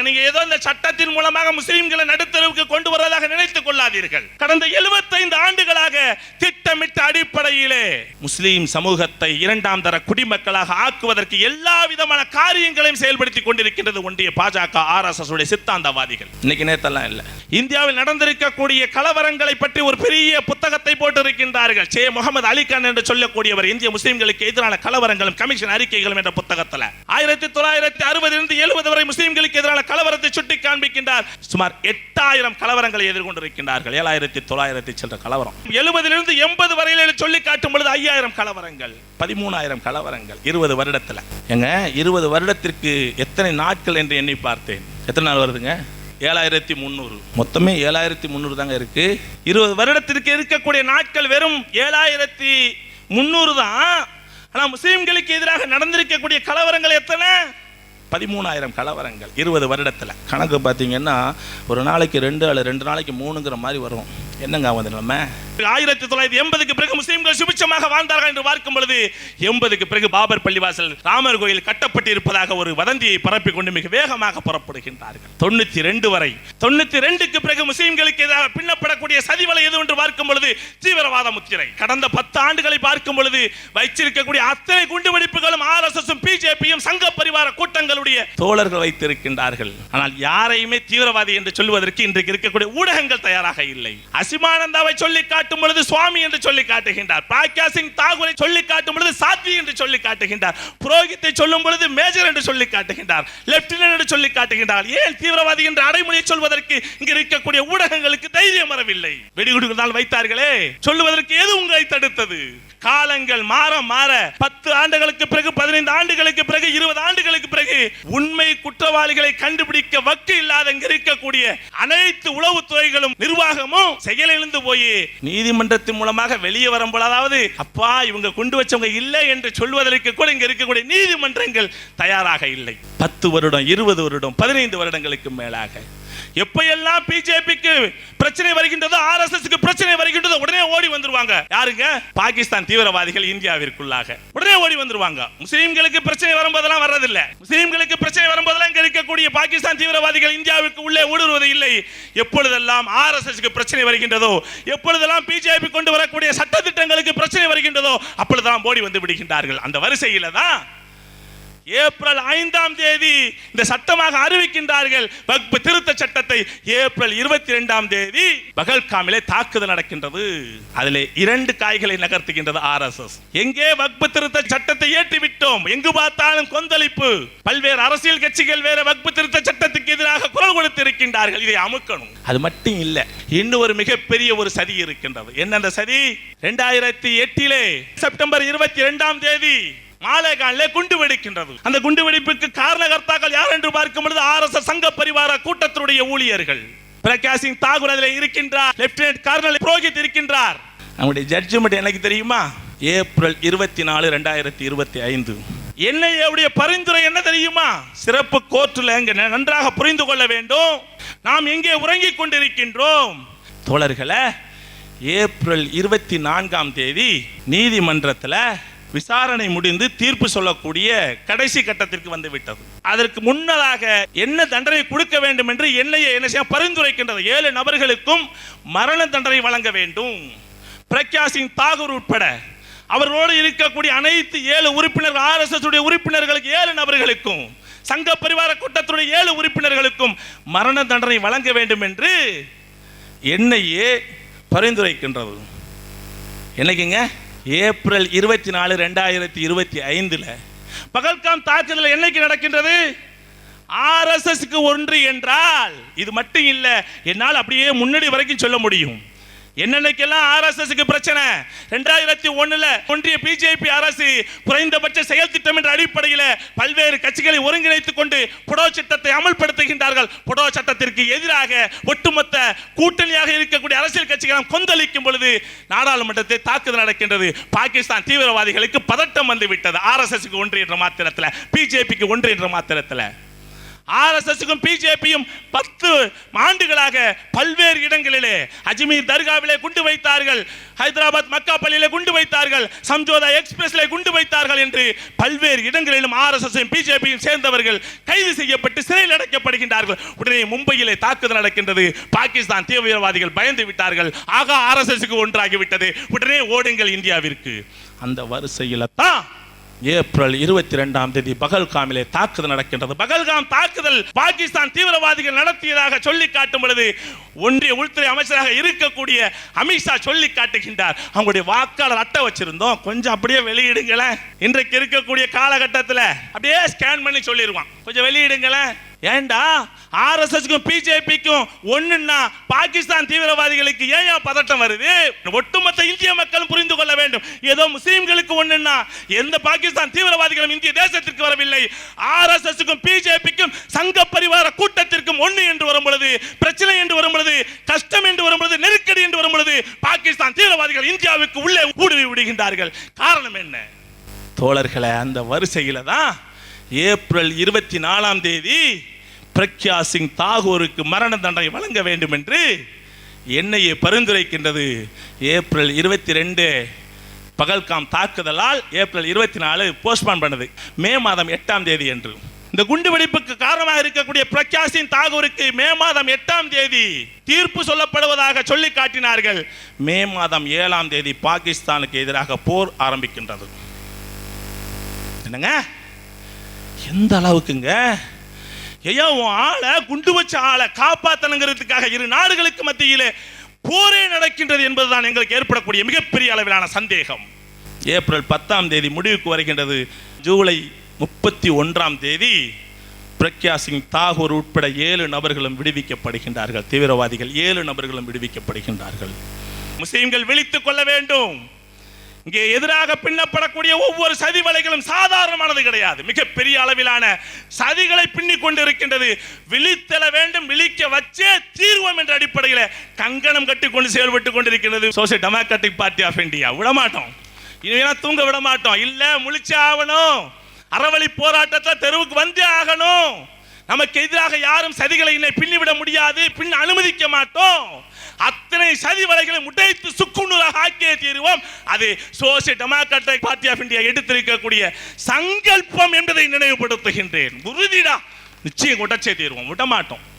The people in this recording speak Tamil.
என்பதற்காக நீங்க ஏதோ இந்த சட்டத்தின் மூலமாக முஸ்லிம்களை நடுத்தரவுக்கு கொண்டு வருவதாக நினைத்துக் கொள்ளாதீர்கள். கடந்த 75 ஆண்டுகளாக திட்டமிட்ட அடிப்படையிலே முஸ்லிம் சமூகத்தை இரண்டாம் தர குடிமக்களாக ஆக்குவதற்கு எல்லா விதமான காரியங்களையும் செயல்படுத்தி கொண்டிருக்கின்றது ஒன்றிய பாஜக ஆர்எஸ்எஸ் உடைய சித்தாந்தவாதிகள். இன்னைக்கு நேத்தெல்லாம் இல்ல. இந்தியாவில் நடந்திருக்கக்கூடிய கலவரங்களை பற்றி ஒரு பெரிய புத்தகத்தை போட்டிருக்கின்றார்கள். சே முகமது அலிகான் என்று சொல்லக்கூடியவர் இந்திய முஸ்லிம்களுக்கு எதிரான கலவரங்களும் கமிஷன் அறிக்கைகளும் என்ற புத்தகத்தில். ஆயிரத்தி தொள்ளாயிரத்தி அறுபதிலிருந்து எழுபது வரை முஸ்லிம்களுக்கு எதிரான கலவரத்தை சுட்டி காண்பிக்கின்றார். சுமார் எட்டாயிரம் கலவரங்களை எதிர்கொண்டிருக்கின்றார்கள். ஏழாயிரத்தி தொள்ளாயிரத்தி சென்ற கலவரம். எழுபதிலிருந்து எண்பது வரையில் சொல்லி காட்டும் பொழுது ஐயாயிரம் கலவரங்கள் பதிமூணாயிரம் கலவரங்கள் இருபது வருடத்தில். எங்க இருபது வருடத்திற்கு எத்தனை நாட்கள் என்று எண்ணி பார்த்தேன். எத்தனை நாள் வருதுங்க? ஏழாயிரத்தி முந்நூறு. மொத்தமே ஏழாயிரத்தி முந்நூறு தாங்க இருக்கு. இருபது வருடத்திற்கு இருக்கக்கூடிய நாட்கள் வெறும் ஏழாயிரத்தி முந்நூறு தான். ஆனால் முஸ்லீம்களுக்கு எதிராக நடந்திருக்கக்கூடிய கலவரங்கள் எத்தனை? பதிமூணாயிரம் கலவரங்கள் இருபது வருடத்தில். கணக்கு பார்த்தீங்கன்னா ஒரு நாளைக்கு ரெண்டு அல்ல ரெண்டு நாளைக்கு மூணுங்கிற மாதிரி வரும். என்னங்க வந்து நிலைமை? ஆயிரத்தி தொள்ளாயிரத்தி எண்பதுக்கு பிறகு முஸ்லீம்கள் சுபிச்சமாக வாழ்ந்தார்கள் என்று பார்க்கும் பொழுது எண்பதுக்கு பிறகு பாபர் பள்ளிவாசல் ராமர் கோயில் கட்டப்பட்டு இருப்பதாக ஒரு வதந்தியை பரப்பி கொண்டு மிக வேகமாக புறப்படுகின்றார்கள். தொண்ணூத்தி ரெண்டு வரை. தொண்ணூத்தி ரெண்டுக்கு பிறகு முஸ்லிம்களுக்கு எதிராக பின்னப்படக்கூடிய சதிவலை எது என்று பார்க்கும் பொழுது தீவிரவாத முத்திரை. கடந்த பத்து ஆண்டுகளை பார்க்கும் பொழுது வைச்சிருக்கக்கூடிய அத்தனை குண்டுவெடிப்புகளும் ஆர் எஸ் எஸ் பிஜேபியும் சங்க பரிவார அவருடைய தோழர்கள் வைத்திருக்கின்றார்கள். ஆனால் யாரையுமே தீவிரவாதி என்று சொல்வதற்கு இன்றைக்கு இருக்கக்கூடிய ஊடகங்கள் தயாராக இல்லை. அசிமானந்தாவை சொல்லி காட்டும் பொழுது சுவாமி என்று சொல்லி காட்டுகின்றார். பிராக்யா சிங் தாகூரை சொல்லி காட்டும் பொழுது சாத்வி என்று சொல்லி காட்டுகின்றார். புரோகித்தை சொல்லும் பொழுது மேஜர் என்று சொல்லி காட்டுகின்றார். லெப்டினன்ட் என்று சொல்லி காட்டுகின்றார். ஏன் தீவிரவாதி என்ற அடைமொழியை சொல்வதற்கு இங்கு இருக்கக்கூடிய ஊடகங்களுக்கு தைரியம் வரவில்லை. வெடிகுடுகள் வைத்தார்களே சொல்லுவதற்கு எது உங்களை தடுத்தது? காலங்கள் மாற மாற பத்து ஆண்டுகளுக்கு பிறகு பதினைந்து ஆண்டுகளுக்கு பிறகு இருபது ஆண்டுகளுக்கு பிறகு உண்மை குற்றவாளிகளை கண்டுபிடிக்க வக்கு இல்லாத இருக்கக்கூடிய அனைத்து உளவுத்துறைகளும் நிர்வாகமும் செயலிழந்து போய் நீதிமன்றத்தின் மூலமாக வெளியே வரும் பொழுதாவது அப்பா இவங்க கொண்டு வச்சவங்க இல்லை என்று சொல்வதற்கு கூட இங்க இருக்கக்கூடிய நீதிமன்றங்கள் தயாராக இல்லை. பத்து வருடம் இருபது வருடம் பதினைந்து வருடங்களுக்கு மேலாக. எப்பையெல்லாம் பிஜேபிக்கு பிரச்சனை வருகின்றதோ ஆர்எஸ்எஸ்க்கு பிரச்சனை வருகின்றதோ உடனே ஓடி வந்துருவாங்க. யாருங்க? பாகிஸ்தான் தீவிரவாதிகள் இந்தியாவிற்குள்ளாக. உடனே ஓடி வந்துருவாங்க. முஸ்லீம்களுக்கு பிரச்சனை வரும்போதெல்லாம் வர்றதில்ல. முஸ்லீம்களுக்கு பிரச்சனை வரும்போதெல்லாம் இங்க இருக்கக்கூடிய பாகிஸ்தான் தீவிரவாதிகள் இந்தியாவுக்கு உள்ளே ஊடுருவது இல்லை. எப்பொழுதெல்லாம் ஆர்எஸ்எஸ்க்கு பிரச்சனை வருகின்றதோ எப்பொழுதெல்லாம் பிஜேபி கொண்டு வரக்கூடிய சட்டத்திட்டங்களுக்கு பிரச்சனை வருகின்றதோ அப்பொழுதுதான் ஓடி வந்து விடுகின்றார்கள். அந்த வரிசையில தான் ஏப்ரல் ஐந்தாம் தேதி இந்த சட்டமாக அறிவிக்கின்றார்கள். வக்பு திருத்த சட்டத்தை ஏப்ரல் இருபத்தி ரெண்டாம் தேதி பகல்காமிலே தாக்குதல் நடக்கின்றது. அதிலே இரண்டு காய்களை நகர்த்துகின்றது ஆர்எஸ்எஸ் எங்கே வக்பு திருத்த சட்டத்தை ஏற்றிவிட்டோம்? எங்கு பார்த்தாலும் கொந்தளிப்பு. பல்வேறு அரசியல் கட்சிகள் வேற வக்பு திருத்த சட்டத்துக்கு எதிராக குரல் கொடுத்திருக்கின்றார்கள். இதை அமுக்கணும். அது மட்டும் இல்லை இன்னும் ஒரு மிகப்பெரிய ஒரு சதி இருக்கின்றது. என்ன அந்த சதி? ரெண்டாயிரத்தி எட்டிலே செப்டம்பர் இருபத்தி இரண்டாம் தேதி மாலேகான்ல குண்டு வெடிக்கின்றது. அந்த குண்டு வெடிப்புக்கு காரணகர்த்தாக்கள் யார் என்று பார்க்கும் பொழுது ஆர்எஸ்எஸ் சங்க பரிவார கூட்டத்தினுடைய ஊழியர்கள். பிரகாஷ் சிங் தாகூர் அதில் இருக்கின்றார் லெப்டினன்ட் கர்னல் புரோஹித் இருக்கின்றார். நம்முடைய ஜட்ஜ்மெண்ட் எனக்கு தெரியுமா? ஏப்ரல் இருபத்தி நாலு ரெண்டாயிரத்தி இருபத்தி ஐந்து. என்னையுடைய பரிந்துரை என்ன தெரியுமா? சிறப்பு கோர்ட்டில் எங்க நன்றாக புரிந்து கொள்ள வேண்டும். நாம் எங்கே உறங்கிக் கொண்டிருக்கின்றோம். தோழர்களை ஏப்ரல் இருபத்தி நான்காம் தேதி நீதிமன்றத்தில் விசாரணை முடிந்து தீர்ப்பு சொல்லக்கூடிய கடைசி கட்டத்திற்கு வந்து விட்டது. அதற்கு முன்னதாக என்ன தண்டனை கொடுக்க வேண்டும் என்று என்னையே என்ன செய்ய பரிந்துரைக்கின்றது. ஏழு நபர்களுக்கும் மரண தண்டனை வழங்க வேண்டும். பிரக்யா சிங் தாகூர் உட்பட அவர்களோடு இருக்கக்கூடிய அனைத்து ஏழு உறுப்பினர்கள் ஆர்எஸ்எஸ் உடைய உறுப்பினர்களுக்கு ஏழு நபர்களுக்கும் சங்க பரிவார கூட்டத்துடைய ஏழு உறுப்பினர்களுக்கும் மரண தண்டனை வழங்க வேண்டும் என்று என்னையே பரிந்துரைக்கின்றது. என்னைக்குங்க? ஏப்ரல் இருபத்தி நாலு ரெண்டாயிரத்தி இருபத்தி ஐந்தில் பகல்காம் தாக்குதல் என்னைக்கு நடக்கின்றது? ஆர்எஸ்எஸ்க்கு ஒன்று என்றால் இது மட்டும் இல்லை என்னால் அப்படியே முன்னாடி வரைக்கும் சொல்ல முடியும். என்னென்னக்கெல்லாம் ஆர்எஸ்எஸ்க்கு பிரச்சனை? ரெண்டாயிரத்தி ஒன்றில் ஒன்றிய பிஜேபி அரசு குறைந்தபட்ச செயல் திட்டம் என்ற அடிப்படையில் பல்வேறு கட்சிகளை ஒருங்கிணைத்துக் கொண்டு புடோ சட்டத்தை அமல்படுத்துகின்றார்கள். புடோ சட்டத்திற்கு எதிராக ஒட்டுமொத்த கூட்டணியாக இருக்கக்கூடிய அரசியல் கட்சிகளும் கொந்தளிக்கும் பொழுது நாடாளுமன்றத்தை தாக்குதல் நடக்கின்றது. பாகிஸ்தான் தீவிரவாதிகளுக்கு பதட்டம் வந்து விட்டது ஆர்எஸ்எஸ்க்கு ஒன்று என்ற மாத்திரத்தில் பிஜேபிக்கு ஒன்று என்ற மாத்திரத்தில். ஆர்எஸ்எஸ்க்கும் பிஜேபியும் பத்து ஆண்டுகளாக பல்வேறு இடங்களிலே அஜ்மீர் தர்காவிலே குண்டு வைத்தார்கள் ஹைதராபாத் மக்கா பள்ளியிலே குண்டு வைத்தார்கள் சம்ஜோதா எக்ஸ்பிரஸ்ல குண்டு வைத்தார்கள் என்று பல்வேறு இடங்களிலும் ஆர்எஸ்எஸ் பிஜேபியும் சேர்ந்தவர்கள் கைது செய்யப்பட்டு சிறையில் அடைக்கப்படுகின்றார்கள். உடனே மும்பையிலே தாக்குதல் நடக்கின்றது. பாகிஸ்தான் தீவிரவாதிகள் பயந்து விட்டார்கள். ஆகா ஆர்எஸ்எஸ்க்கு ஒன்றாகிவிட்டது. உடனே ஓடுங்கள் இந்தியாவிற்கு. அந்த வரிசையில் தான் ஏப்ரல் இருபத்தி ரெண்டாம் தேதி பகல்காமிலே தாக்குதல் நடக்கின்றது. பகல்காம் தாக்குதல் பாகிஸ்தான் தீவிரவாதிகள் நடத்தியதாக சொல்லி காட்டும் பொழுது ஒன்றிய உள்துறை அமைச்சராக இருக்கக்கூடிய அமித்ஷா சொல்லி காட்டுகின்றார். அவங்களுடைய வாக்காளர் அட்டை வச்சிருந்தோம். கொஞ்சம் அப்படியே வெளியிடுங்களேன். இன்றைக்கு இருக்கக்கூடிய காலகட்டத்தில் அப்படியே ஸ்கேன் பண்ணி சொல்லிடுவான் கொஞ்சம் வெளியிடுங்களேன். ஏண்டா ஆர்எஸ்எஸ்க்கும் பிஜேபிக்கும் ஒண்ணுன்னா பாகிஸ்தான் தீவிரவாதிகளுக்கு ஏன் பதட்டம் வருது? ஒட்டுமொத்த இந்திய மக்களும் புரிந்து கொள்ள வேண்டும். ஏதோ முஸ்லீம்களுக்கு ஒண்ணுன்னா எந்த பாகிஸ்தான் தீவிரவாதிகளும் இந்திய தேசத்திற்கு வரவில்லை. ஆர்எஸ்எஸ்க்கும் பிஜேபிக்கும் சங்க பரிவார கூட்டத்திற்கும் ஒண்ணு என்று வரும் பொழுது பிரச்சனை என்று வரும் பொழுது கஷ்டம் என்று வரும் பொழுது நெருக்கடி என்று வரும் பொழுது பாகிஸ்தான் தீவிரவாதிகள் இந்தியாவுக்கு உள்ளே ஊடுருவி விடுகின்றார்கள். காரணம் என்ன? தோழர்களே அந்த வரிசையில தான் ஏப்ரல் இருபத்தி நாலாம் தேதி பிரக்யா சிங் தாகூருக்கு மரண தண்டனை வழங்க வேண்டும் என்று என்ஐஏ பரிந்துரைக்கின்றது. ஏப்ரல் இருபத்தி ரெண்டு பகல்காம் தாக்குதலால் ஏப்ரல் இருபத்தி நாலு போஸ்ட்பான் பண்ணது. மே மாதம் எட்டாம் தேதி என்று. இந்த குண்டுவெடிப்புக்கு காரணமாக இருக்கக்கூடிய பிரக்யாசின் தாகூருக்கு மே மாதம் எட்டாம் தேதி தீர்ப்பு சொல்லப்படுவதாக சொல்லி காட்டினார்கள். மே மாதம் ஏழாம் தேதி பாகிஸ்தானுக்கு எதிராக போர் ஆரம்பிக்கின்றது. என்னங்க? எந்த அளவுக்குங்க? ஐயா உன் ஆளை குண்டு வச்ச ஆளை காப்பாத்தணுங்கிறதுக்காக இரு நாடுகளுக்கு மத்தியிலே போரே நடக்கின்றது என்பதுதான் எங்களுக்கு ஏற்படக்கூடிய மிகப்பெரிய அளவிலான சந்தேகம். ஏப்ரல் பத்தாம் தேதி முடிவுக்கு வருகின்றது. ஜூலை முப்பத்தி ஒன்றாம் தேதி பிரக்யா சிங் தாகூர் உட்பட ஏழு நபர்களும் விடுவிக்கப்படுகின்றார்கள். தீவிரவாதிகள் ஏழு நபர்களும் விடுவிக்கப்படுகின்றார்கள். முஸ்லீம்கள் விழித்துக் கொள்ள வேண்டும். இங்கே எதிராக பின்னப்படக்கூடிய ஒவ்வொரு சதி வலைகளும் சாதாரணமானது கிடையாது. மிகப்பெரிய அளவிலான சதிகளை பின்னிக் கொண்டிருக்கின்றது. விழித்தெழ வேண்டும் விழிக்க வச்சே தீர்வோம் என்ற அடிப்படையில் கங்கணம் கட்டி கொண்டு செயல்பட்டு கொண்டிருக்கிறது social democratic party of India விடமாட்டோம். இனிமேல் தூங்க விட மாட்டோம் இல்லை முழிச்சே ஆகணும். அறவழி போராட்டத்தை தெருவுக்கு வந்தே ஆகணும். நமக்கு எதிராக யாரும் சதிகளை இன்னை பின்னிவிட முடியாது. பின் அனுமதிக்க மாட்டோம். அத்தனை சதி வலைகளை முட்டைத்து சுக்குநூறாக ஆக்கிய தீருவோம். அது social democratic party of India எடுத்திருக்கக்கூடிய சங்கல்பம் என்பதை நினைவுபடுத்துகின்றேன். உறுதிடா. நிச்சயம் உடச்சே தீருவோம். விட மாட்டோம்